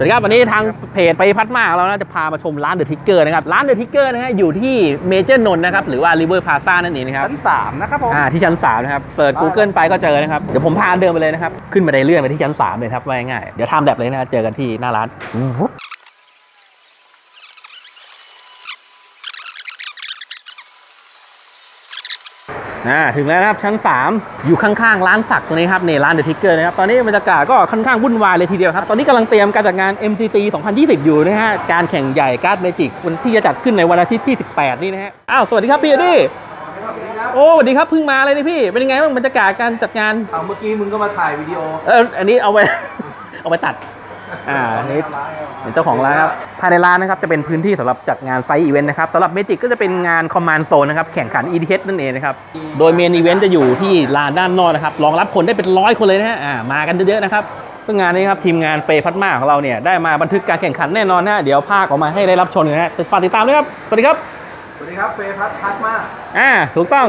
สวัสดีครับวันนี้ทางเพจไปพัดมากเรานะจะพามาชมร้านเดอะทิกเกอร์นะครับร้านเดอะทิกเกอร์นะฮะอยู่ที่เมเจอร์นนท์นะครับหรือว่าริเวอร์พาซ่านั่นเองนะครับชั้นสามนะครับผมอ่าที่ชั้น3นะครับเสิร์ช Google ไปก็เจอนะครับเดี๋ยวผมพาเดินไปเลยนะครับขึ้นบันไดเลื่อนไปที่ชั้น3เลยครับว่าง่ายๆเดี๋ยวทำแบบเลยนะเจอกันที่หน้าร้านวุ๊ อ่าถึงแล้วนะครับชั้น 3 อยู่ข้างๆ ร้านสักตรงนี้ครับนี่ร้านเดอะทิกเกอร์นะครับ ตอนนี้บรรยากาศก็ค่อนข้างวุ่นวายเลยทีเดียวครับ ตอนนี้กำลังเตรียมการจัดงาน MCC 2020 อยู่นะฮะ การแข่งใหญ่การ์ดเมจิกวันที่จะจัดขึ้นในวันอาทิตย์ที่ 18 นี่นะฮะ อ้าว สวัสดีครับพี่เอดี้โอ้สวัสดีครับเพิ่งมาเลยนี่พี่ เป็นยังไงบ้างบรรยากาศการจัดงานเอาเมื่อกี้มึงก็มาถ่ายวิดีโอเอออันนี้เอาไปเอาไปตัด อ่าอันนี้เป็นเจ้าของร้านครับ ภายในร้านนะครับจะเป็นพื้นที่สำหรับจัดงานไซต์อีเวนต์นะครับสำหรับเมจิกก็จะเป็นงานคอมมานด์โซนนะครับแข่งขัน EDH นั่นเองนะครับ โดยเมนอีเวนต์จะอยู่ที่ลานด้านนอกนะครับรองรับคนได้เป็นร้อยคนเลยนะฮะอ่ามากันเยอะๆนะครับซึ่งงานนี้ครับทีมงานเฟย์พัดมาของเราเนี่ยได้มาบันทึกการแข่งขันแน่นอนนะฮะเดี๋ยวภาคออกมาให้ได้รับชมกันนะฮะฝากติดตามด้วยครับสวัสดีครับสวัสดีครับเฟย์พัทพัทมากอ่าถูกต้อง